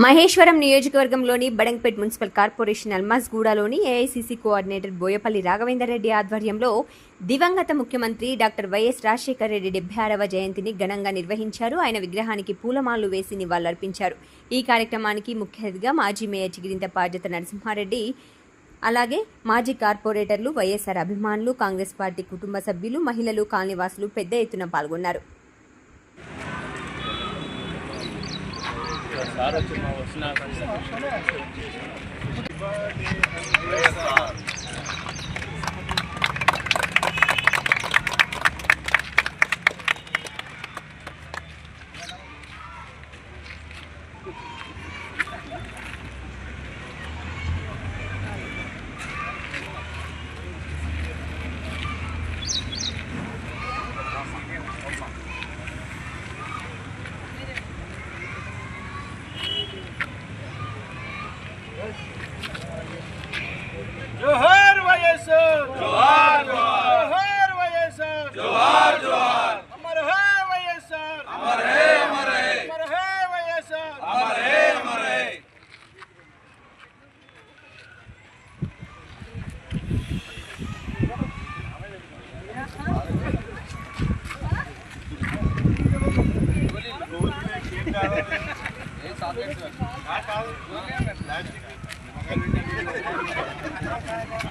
మహేశ్వరం నియోజకవర్గంలోని Badangpet municipal corporation అల్మాస్గూడలోని AICC coordinator Boyapalli Raghavender Reddy ఆధ్వర్యంలో దివంగత ముఖ్యమంత్రి డాక్టర్ వైఎస్ రాజశేఖర రెడ్డి డెబ్బై ఆరవ జయంతిని ఘనంగా నిర్వహించారు. ఆయన విగ్రహానికి పూలమాలలు వేసి నివాళులర్పించారు. ఈ కార్యక్రమానికి ముఖ్య అతిథిగా మాజీ మేయర్ చిగిరింత పార్జత నరసింహారెడ్డి అలాగే మాజీ కార్పొరేటర్లు వైఎస్ఆర్ అభిమానులు కాంగ్రెస్ పార్టీ కుటుంబ సభ్యులు మహిళలు కాలనీవాసులు పెద్ద ఎత్తున పాల్గొన్నారు. సార్ వచ్చి మా వచ్చిన వైఎస్ఆర్ జోహార్ జోహార్ వైఎస్ఆర్ జోహార్ జోహార్ అమర్ హే వైఎస్ఆర్ అమర్ హే అమర్ హే అమర్ హే వైఎస్ఆర్ అమర్ హే అమర్ హే అన్న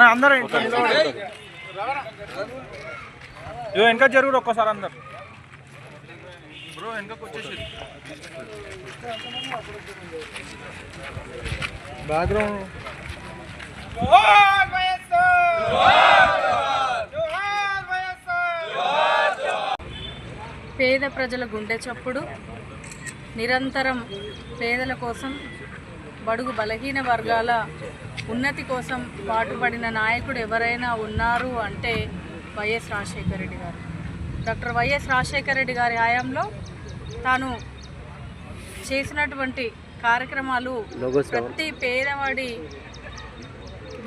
నిలబడండి. ఇగో వెనక జరుగురు ఒక్కసారి అందరు. బ్రో వెనకకు వచ్చేసి బ్యాక్గ్రౌండ్ పేద ప్రజల గుండె చప్పుడు నిరంతరం పేదల కోసం బడుగు బలహీన వర్గాల ఉన్నతి కోసం పాటుపడిన నాయకుడు ఎవరైనా ఉన్నారు అంటే వైఎస్ రాజశేఖర రెడ్డి గారు. డాక్టర్ వైఎస్ రాజశేఖర రెడ్డి గారి హయాంలో తాను చేసినటువంటి కార్యక్రమాలు ప్రతి పేదవాడి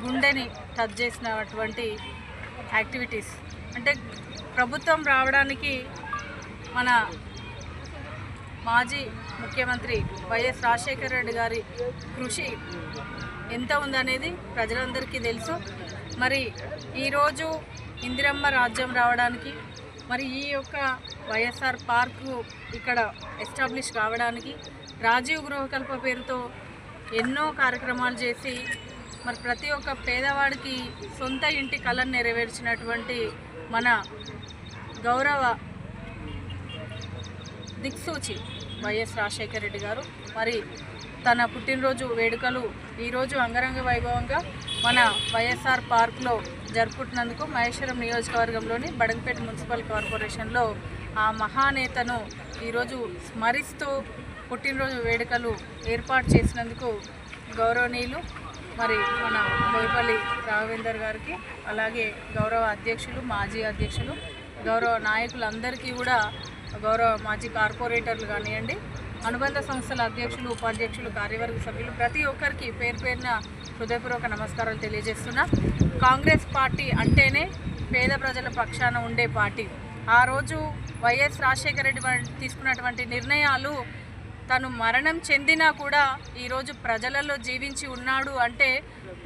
గుండెని టచ్ చేసినటువంటి యాక్టివిటీస్. అంటే ప్రభుత్వం రావడానికి మన మాజీ ముఖ్యమంత్రి వైఎస్ రాజశేఖర రెడ్డి గారి కృషి ఎంత ఉందనేది ప్రజలందరికీ తెలుసు. మరి ఈరోజు ఇందిరమ్మ రాజ్యం రావడానికి మరి ఈ యొక్క వైఎస్ఆర్ పార్కు ఇక్కడ ఎస్టాబ్లిష్ కావడానికి రాజీవ్ గృహకల్ప పేరుతో ఎన్నో కార్యక్రమాలు చేసి మరి ప్రతి ఒక్క పేదవాడికి సొంత ఇంటి కళను నెరవేర్చినటువంటి మన గౌరవ దిక్సూచి వైఎస్ రాజశేఖర రెడ్డి గారు. మరి తన పుట్టినరోజు వేడుకలు ఈరోజు అంగరంగ వైభవంగా మన వైఎస్ఆర్ పార్క్లో జరుపుకుంటున్నందుకు మహేశ్వరం నియోజకవర్గంలోని బడంపేట మున్సిపల్ కార్పొరేషన్లో ఆ మహానేతను ఈరోజు స్మరిస్తూ పుట్టినరోజు వేడుకలు ఏర్పాటు చేసినందుకు గౌరవనీయులు మరి మన బోయపల్లి రాఘవేందర్ గారికి అలాగే గౌరవ అధ్యక్షులు మాజీ అధ్యక్షులు గౌరవ నాయకులందరికీ కూడా గౌరవ మాజీ కార్పొరేటర్లు కానివ్వండి అనుబంధ సంస్థల అధ్యక్షులు ఉపాధ్యక్షులు కార్యవర్గ సభ్యులు ప్రతి ఒక్కరికి పేరు పేరున హృదయపూర్వక నమస్కారాలు తెలియజేస్తున్నా. కాంగ్రెస్ పార్టీ అంటేనే పేద ప్రజల పక్షాన ఉండే పార్టీ. ఆ రోజు వైఎస్ రాజశేఖర రెడ్డి తీసుకున్నటువంటి నిర్ణయాలు తను మరణం చెందినా కూడా ఈరోజు ప్రజలలో జీవించి ఉన్నాడు అంటే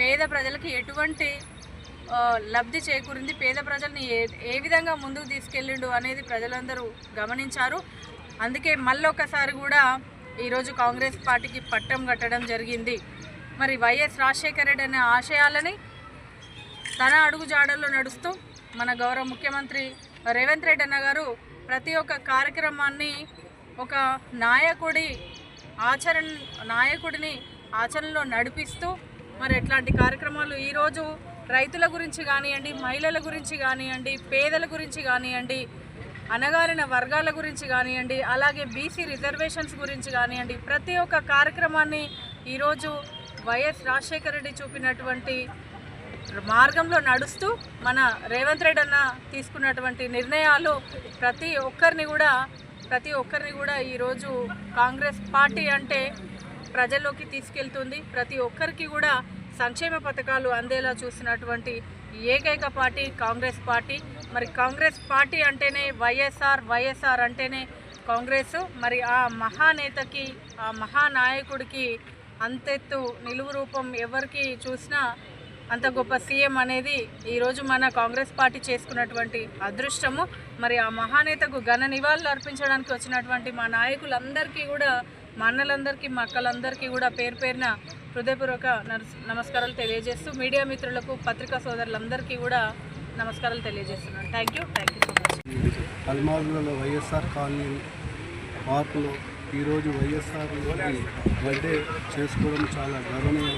పేద ప్రజలకి ఎటువంటి లబ్ధి చేకూరింది పేద ప్రజల్ని ఏ ఏ విధంగా ముందుకు తీసుకెళ్ళిండు అనేది ప్రజలందరూ గమనించారు. అందుకే మళ్ళొకసారి కూడా ఈరోజు కాంగ్రెస్ పార్టీకి పట్టం కట్టడం జరిగింది. మరి వైఎస్ రాజశేఖర రెడ్డి అనే ఆశయాలని తన అడుగుజాడల్లో నడుస్తూ మన గౌరవ ముఖ్యమంత్రి రేవంత్ రెడ్డి అన్న గారు ప్రతి ఒక్క కార్యక్రమాన్ని ఒక నాయకుడి ఆచరణ నాయకుడిని ఆచరణలో నడిపిస్తూ మరి ఎట్లాంటి కార్యక్రమాలు ఈరోజు రైతుల గురించి కానివ్వండి మహిళల గురించి కానివ్వండి పేదల గురించి కానివ్వండి అణగారిన వర్గాల గురించి కానివ్వండి అలాగే బీసీ రిజర్వేషన్స్ గురించి కానివ్వండి ప్రతి ఒక్క కార్యక్రమాన్ని ఈరోజు వైఎస్ రాజశేఖర రెడ్డి చూపినటువంటి మార్గంలో నడుస్తూ మన రేవంత్ రెడ్డి అన్న తీసుకున్నటువంటి నిర్ణయాలు ప్రతి ఒక్కరిని కూడా ప్రతి ఒక్కరిని కూడా ఈరోజు కాంగ్రెస్ పార్టీ అంటే ప్రజల్లోకి తీసుకెళ్తుంది. ప్రతి ఒక్కరికి కూడా సంక్షేమ పథకాలు అందేలా చూసినటువంటి ఏకైక పార్టీ కాంగ్రెస్ పార్టీ. మరి కాంగ్రెస్ పార్టీ అంటేనే వైఎస్ఆర్ వైఎస్ఆర్ అంటేనే కాంగ్రెస్. మరి ఆ మహానేతకి ఆ మహానాయకుడికి అంతెత్తు నిలువు రూపం ఎవరికి చూసినా అంత గొప్ప సీఎం అనేది ఈరోజు మన కాంగ్రెస్ పార్టీ చేసుకున్నటువంటి అదృష్టము. మరి ఆ మహానేతకు ఘన నివాళులు అర్పించడానికి వచ్చినటువంటి మా నాయకులందరికీ కూడా మా అన్నలందరికీ మా అక్కలందరికీ కూడా పేరు పేరున హృదయపూర్వక నమస్కారాలు తెలియజేస్తూ మీడియా మిత్రులకు పత్రికా సోదరులందరికీ కూడా నమస్కారాలు తెలియజేస్తున్నాను. Thank you thank you so much పల్మాగులలో YSR colony పార్కులో ఈరోజు వైఎస్ఆర్ బర్త్డే చేసుకోవడం చాలా గర్వనీయం.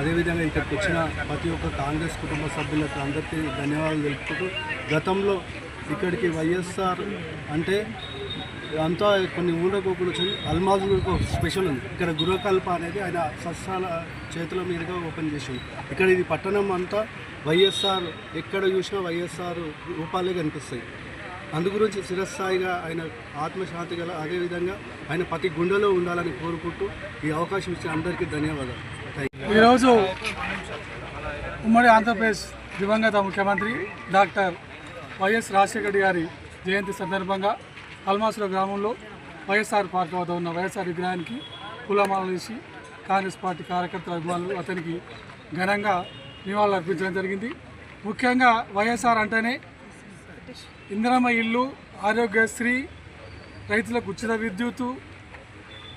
అదేవిధంగా ఇక్కడికి వచ్చిన ప్రతి ఒక్క కాంగ్రెస్ కుటుంబ సభ్యులకు అందరికీ ధన్యవాదాలు తెలుపుకుంటూ గతంలో ఇక్కడికి వైఎస్ఆర్ అంటే అంతా కొన్ని ఊళ్ళకోకులు వచ్చి ఒక స్పెషల్ ఉంది. ఇక్కడ గృహకల్ప అనేది ఆయన సస్సాల చేతుల మీదుగా ఓపెన్ చేసింది. ఇక్కడ ఇది పట్టణం అంతా వైఎస్ఆర్ ఎక్కడ చూసినా వైఎస్ఆర్ రూపాలే కనిపిస్తాయి. అందు గురించి శిరస్థాయిగా ఆయన ఆత్మశాంతి గల అదేవిధంగా ఆయన ప్రతి గుండెలో ఉండాలని కోరుకుంటూ ఈ అవకాశం ఇచ్చిన అందరికీ ధన్యవాదాలు. ఈరోజు ఉమ్మడి ఆంధ్రప్రదేశ్ దివంగత ముఖ్యమంత్రి డాక్టర్ వైఎస్ రాజశేఖర్ గారి జయంతి సందర్భంగా అల్మాసుల గ్రామంలో వైఎస్ఆర్ పార్టీ వద్ద ఉన్న వైఎస్ఆర్ విగ్రహానికి పూలమాలలు వేసి కాంగ్రెస్ పార్టీ కార్యకర్తల అభిమానులు అతనికి ఘనంగా నివాళులు అర్పించడం జరిగింది. ముఖ్యంగా వైఎస్ఆర్ అంటేనే ఇందిరమ్మ ఇల్లు ఆరోగ్యశ్రీ రైతులకు ఉచిత విద్యుత్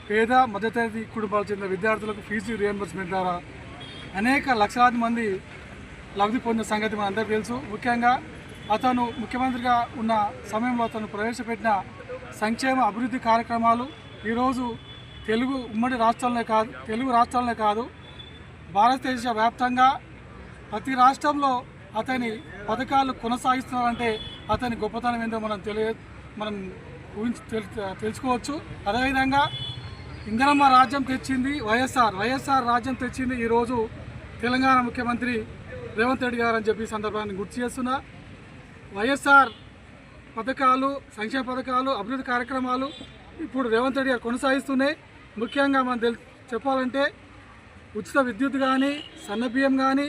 పేద మధ్యతరగతి కుటుంబాలకు చెందిన విద్యార్థులకు ఫీజు రియంబర్స్మెంట్ ద్వారా అనేక లక్షలాది మంది లబ్ధి పొందిన సంగతి మనందరికీ తెలుసు. ముఖ్యంగా అతను ముఖ్యమంత్రిగా ఉన్న సమయంలో అతను ప్రవేశపెట్టిన సంక్షేమ అభివృద్ధి కార్యక్రమాలు ఈరోజు తెలుగు ఉమ్మడి రాష్ట్రాలనే కాదు తెలుగు రాష్ట్రాలనే కాదు భారతదేశ వ్యాప్తంగా ప్రతి రాష్ట్రంలో అతని పథకాలు కొనసాగిస్తున్నారంటే అతని గొప్పతనం ఏందో మనం తెలియ మనం ఊహించి తెలు- తెలుసుకోవచ్చు. అదేవిధంగా ఇంధనమ్మ రాజ్యం తెచ్చింది వైఎస్ఆర్ వైఎస్ఆర్ రాజ్యం తెచ్చింది ఈరోజు తెలంగాణ ముఖ్యమంత్రి రేవంత్ రెడ్డి గారు అని చెప్పి సందర్భాన్ని గుర్తు చేస్తున్నా. వైఎస్ఆర్ పథకాలు సంక్షేమ పథకాలు అభివృద్ధి కార్యక్రమాలు ఇప్పుడు రేవంత్ రెడ్డి గారు కొనసాగిస్తున్నాయి. ముఖ్యంగా మనం తెలు చెప్పాలంటే ఉచిత విద్యుత్ కానీ సన్నబియ్యం కానీ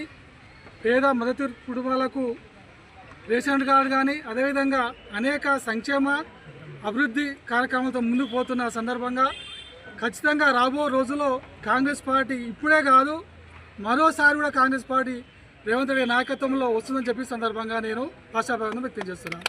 పేద మద్దతు కుటుంబాలకు రేషన్ కార్డు కానీ అదేవిధంగా అనేక సంక్షేమ అభివృద్ధి కార్యక్రమాలతో ముందుకు పోతున్న సందర్భంగా ఖచ్చితంగా రాబో రోజుల్లో కాంగ్రెస్ పార్టీ ఇప్పుడే కాదు మరోసారి కూడా కాంగ్రెస్ పార్టీ రేవంత్ రెడ్డి నాయకత్వంలో వస్తుందని చెప్పి సందర్భంగా నేను ఆశాభావంగా వ్యక్తం చేస్తున్నాను